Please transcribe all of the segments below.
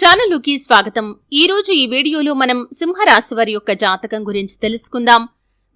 ఛానలుకి స్వాగతం. ఈ రోజు ఈ వీడియోలో మనం సింహరాశి వారి యొక్క జాతకం గురించి తెలుసుకుందాం.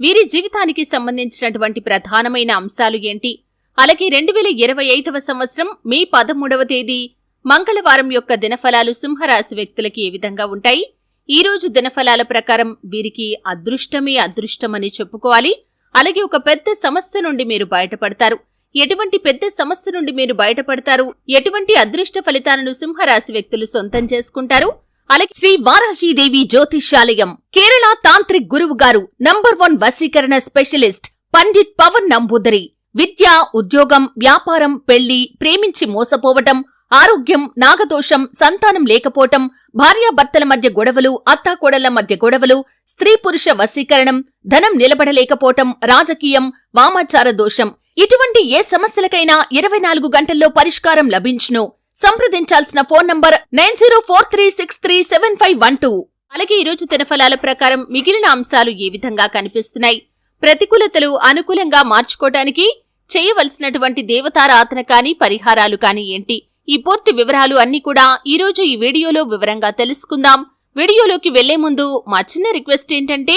వీరి జీవితానికి సంబంధించినటువంటి ప్రధానమైన అంశాలు ఏంటి? అలాగే రెండు వేల ఇరవై ఐదవ సంవత్సరం మే పదమూడవ తేదీ మంగళవారం యొక్క దినఫలాలు సింహరాశి వ్యక్తులకి ఏ విధంగా ఉంటాయి? ఈ రోజు దినఫలాల ప్రకారం వీరికి అదృష్టమే అదృష్టమని చెప్పుకోవాలి. అలాగే ఒక పెద్ద సమస్య నుండి మీరు బయటపడతారు. ఎటువంటి పెద్ద సమస్య నుండి మీరు బయటపడతారు? ఎటువంటి అదృష్ట ఫలితాలను సింహరాశి వ్యక్తులు సొంతం చేసుకుంటారు? అలెక్ శ్రీ వారాహీదేవి జ్యోతిష్యాలయం కేరళ తాంత్రిక్ గురువు గారు నంబర్ వన్ వశీకరణ స్పెషలిస్ట్ పండిట్ పవన్ నంబూదరి. విద్య ఉద్యోగం వ్యాపారం పెళ్ళి ప్రేమించి మోసపోవటం ఆరోగ్యం నాగదోషం సంతానం లేకపోవటం భార్యాభర్తల మధ్య గొడవలు అత్తాకోడళ్ళ మధ్య గొడవలు స్త్రీ పురుష వశీకరణం ధనం నిలబడలేకపోవటం రాజకీయం వామాచార దోషం ఇటువంటి ఏ సమస్యలకైనా ఇరవై నాలుగు గంటల్లో పరిష్కారం లభించును. సంప్రదించాల్సిన phone number nine zero four three six three seven five one two. అలాగే ఈరోజు దినఫలాల ప్రకారం మిగిలిన అంశాలు ఏ విధంగా కనిపిస్తున్నాయి? ప్రతికూలతలు అనుకూలంగా మార్చుకోవటానికి చేయవలసినటువంటి దేవతారాధన కాని పరిహారాలు కాని ఏంటి? ఈ పూర్తి వివరాలు అన్ని కూడా ఈరోజు ఈ వీడియోలో వివరంగా తెలుసుకుందాం. వీడియోలోకి వెళ్ళే ముందు మా చిన్న రిక్వెస్ట్ ఏంటంటే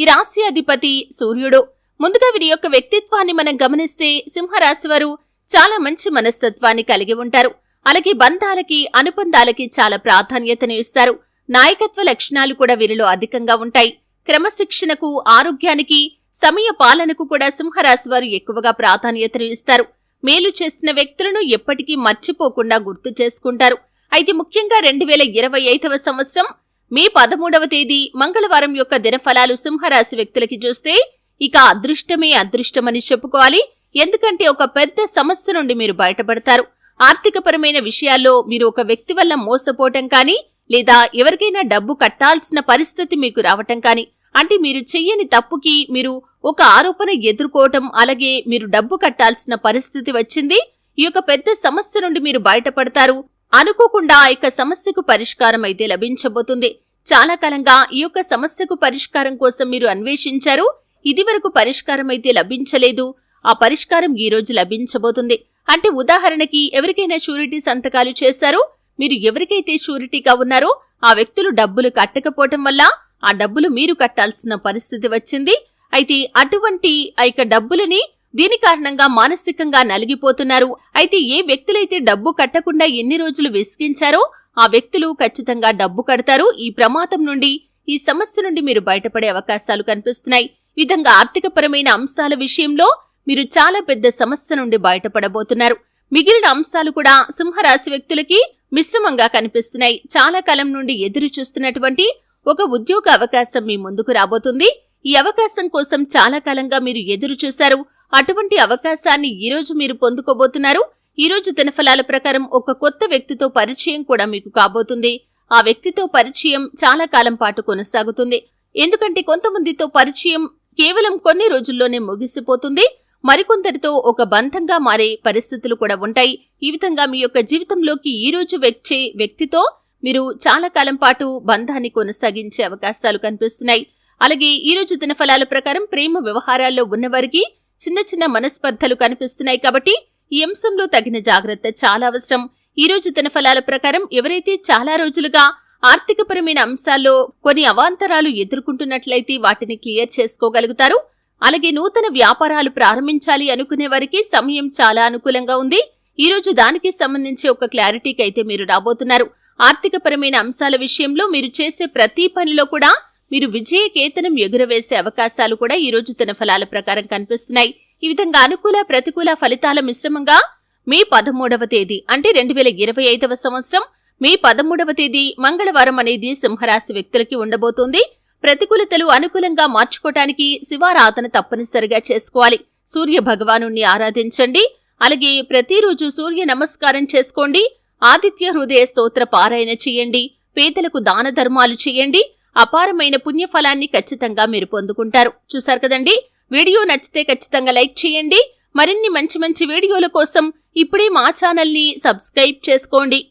ఈ రాశి అధిపతి సూర్యుడు. ముందుగా వీరి యొక్క వ్యక్తిత్వాన్ని మనం గమనిస్తే సింహరాశి వారు చాలా మంచి మనస్తత్వాన్ని కలిగి ఉంటారు. అలాగే బంధాలకి అనుబంధాలకి చాలా ప్రాధాన్యతను ఇస్తారు. నాయకత్వ లక్షణాలు కూడా వీరిలో అధికంగా ఉంటాయి. క్రమశిక్షణకు ఆరోగ్యానికి సమయ పాలనకు కూడా సింహరాశి వారు ఎక్కువగా ప్రాధాన్యతను ఇస్తారు. మేలు చేసిన వ్యక్తులను ఎప్పటికీ మర్చిపోకుండా గుర్తు చేసుకుంటారు. అయితే ముఖ్యంగా రెండు వేల ఇరవై ఐదవ సంవత్సరం మే పదమూడవ తేదీ మంగళవారం యొక్క దినఫలాలు సింహరాశి వ్యక్తులకి చూస్తే ఇక అదృష్టమే అదృష్టమని చెప్పుకోవాలి. ఎందుకంటే ఒక పెద్ద సమస్య నుండి మీరు బయటపడతారు. ఆర్థికపరమైన విషయాల్లో మీరు ఒక వ్యక్తి వల్ల మోసపోవటం కానీ లేదా ఎవరికైనా డబ్బు కట్టాల్సిన పరిస్థితి మీకు రావటం కానీ అంటే మీరు చెయ్యని తప్పుకి మీరు ఒక ఆరోపణ ఎదుర్కోవటం అలాగే మీరు డబ్బు కట్టాల్సిన పరిస్థితి వచ్చింది. ఈ యొక్క పెద్ద సమస్య నుండి మీరు బయటపడతారు. అనుకోకుండా ఆ యొక్క సమస్యకు పరిష్కారం అయితే లభించబోతుంది. చాలా కాలంగా ఈ యొక్క సమస్యకు పరిష్కారం కోసం మీరు అన్వేషించారు. ఇదివరకు పరిష్కారం అయితే లభించలేదు. ఆ పరిష్కారం ఈ రోజు లభించబోతుంది. అంటే ఉదాహరణకి ఎవరికైనా షూరిటీ సంతకాలు చేశారో మీరు ఎవరికైతే షూరిటీగా ఉన్నారో ఆ వ్యక్తులు డబ్బులు కట్టకపోవటం వల్ల ఆ డబ్బులు మీరు కట్టాల్సిన పరిస్థితి వచ్చింది. అయితే అటువంటి ఆ యొక్క డబ్బులని దీని కారణంగా మానసికంగా నలిగిపోతున్నారు. అయితే ఏ వ్యక్తులైతే డబ్బు కట్టకుండా ఎన్ని రోజులు విసిగించారో ఆ వ్యక్తులు ఖచ్చితంగా డబ్బు కడతారు. ఈ ప్రమాదం నుండి ఈ సమస్య నుండి మీరు బయటపడే అవకాశాలు కనిపిస్తున్నాయి. విధంగా ఆర్థికపరమైన అంశాల విషయంలో మీరు చాలా పెద్ద సమస్య నుండి బయటపడబోతున్నారు. మిగిలిన అంశాలు కూడా సింహరాశి వ్యక్తులకి మిశ్రమంగా కనిపిస్తున్నాయి. చాలా కాలం నుండి ఎదురు చూస్తున్నటువంటి ఒక ఉద్యోగ అవకాశం మీ ముందుకు రాబోతుంది. ఈ అవకాశం కోసం చాలా కాలంగా మీరు ఎదురు చూశారు. అటువంటి అవకాశాన్ని ఈ రోజు మీరు పొందుకోబోతున్నారు. ఈ రోజు దినఫలాల ప్రకారం ఒక కొత్త వ్యక్తితో పరిచయం కూడా మీకు కాబోతుంది. ఆ వ్యక్తితో పరిచయం చాలా కాలం పాటు కొనసాగుతుంది. ఎందుకంటే కొంతమందితో పరిచయం కేవలం కొన్ని రోజుల్లోనే ముగిసిపోతుంది. మరికొందరితో ఒక బంధంగా మారే పరిస్థితులు కూడా ఉంటాయి. ఈ విధంగా మీ యొక్క జీవితంలోకి ఈ రోజు వచ్చే వ్యక్తితో మీరు చాలా కాలం పాటు బంధాన్ని కొనసాగించే అవకాశాలు కనిపిస్తున్నాయి. అలాగే ఈ రోజు దినఫలాల ప్రకారం ప్రేమ వ్యవహారాల్లో ఉన్నవారికి చిన్న చిన్న మనస్పర్ధలు కనిపిస్తున్నాయి కాబట్టి ఈ అంశంలో తగిన జాగ్రత్త చాలా అవసరం. ఈ రోజు దినఫలాల ప్రకారం ఎవరైతే చాలా రోజులుగా ఆర్థికపరమైన అంశాల్లో కొన్ని అవాంతరాలు ఎదుర్కొంటున్నట్లయితే వాటిని క్లియర్ చేసుకోగలుగుతారు. అలాగే నూతన వ్యాపారాలు ప్రారంభించాలి అనుకునే వారికి సమయం చాలా అనుకూలంగా ఉంది. ఈ రోజు దానికి సంబంధించి ఒక క్లారిటీకి అయితే మీరు రాబోతున్నారు. ఆర్థికపరమైన అంశాల విషయంలో మీరు చేసే ప్రతి పనిలో కూడా మీరు విజయ కేతనం ఎగురవేసే అవకాశాలు కూడా ఈ రోజు తన ఫలాల ప్రకారం కనిపిస్తున్నాయి. ఈ విధంగా అనుకూల ప్రతికూల ఫలితాల మిశ్రమంగా మీ పదమూడవ తేదీ అంటే రెండు వేల ఇరవై ఐదవ సంవత్సరం మీ పదమూడవ తేదీ మంగళవారం అనేది సింహరాశి వ్యక్తులకి ఉండబోతోంది. ప్రతికూలతలు అనుకూలంగా మార్చుకోవటానికి శివారాధన తప్పనిసరిగా చేసుకోవాలి. సూర్య భగవాను ఆరాధించండి. అలాగే ప్రతిరోజు సూర్య నమస్కారం చేసుకోండి. ఆదిత్య హృదయ స్తోత్ర పారాయణ చేయండి. పేదలకు దాన ధర్మాలు చేయండి. అపారమైన పుణ్యఫలాన్ని ఖచ్చితంగా మీరు పొందుకుంటారు. చూసారు కదండి? వీడియో నచ్చితే ఖచ్చితంగా లైక్ చేయండి. మరిన్ని మంచి మంచి వీడియోల కోసం ఇప్పుడే మా ఛానల్ని సబ్స్క్రైబ్ చేసుకోండి.